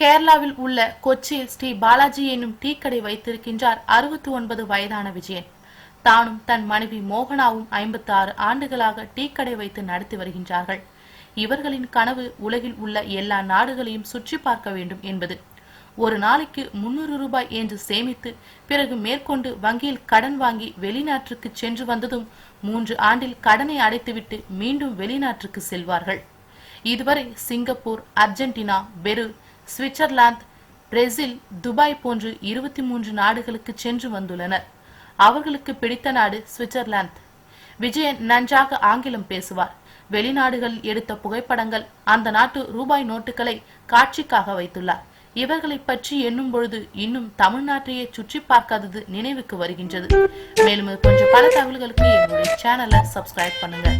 கேரளாவில் உள்ள கொச்சியில் ஸ்ரீ பாலாஜி என்னும் டீ கடை வைத்திருக்கின்றார் அறுபத்தி ஒன்பது வயதான விஜயன். தானும் தன் மனைவி மோகனாவும் ஐம்பத்தி ஆறு ஆண்டுகளாக டீ கடை வைத்து நடத்தி வருகின்றார்கள். இவர்களின் கனவு உலகில் உள்ள எல்லா நாடுகளையும் சுற்றி பார்க்க வேண்டும் என்பது. ஒரு நாளைக்கு முன்னூறு ரூபாய் என்று சேமித்து பிறகு மேற்கொண்டு வங்கியில் கடன் வாங்கி வெளிநாட்டிற்கு சென்று வந்ததும் மூன்று ஆண்டில் கடனை அடைத்துவிட்டு மீண்டும் வெளிநாட்டிற்கு செல்வார்கள். இதுவரை Singapore Argentina Peru Switzerland Brazil Dubai போன்று இருபத்தி மூன்று நாடுகளுக்கு சென்று வந்துள்ளனர். அவர்களுக்கு பிடித்த நாடு சுவிட்சர்லாந்து. விஜயன் நன்றாக ஆங்கிலம் பேசுவார். வெளிநாடுகளில் எடுத்த புகைப்படங்கள் அந்த நாட்டு ரூபாய் நோட்டுகளை காட்சிக்காக வைத்துள்ளார். இவர்களை பற்றி எண்ணும் பொழுது இன்னும் தமிழ்நாட்டையே சுற்றி பார்க்காதது நினைவுக்கு வருகின்றது. மேலும் கொஞ்சம் பல தகவல்களுக்கு என்னுடைய சேனலை சப்ஸ்கிரைப் பண்ணுங்க.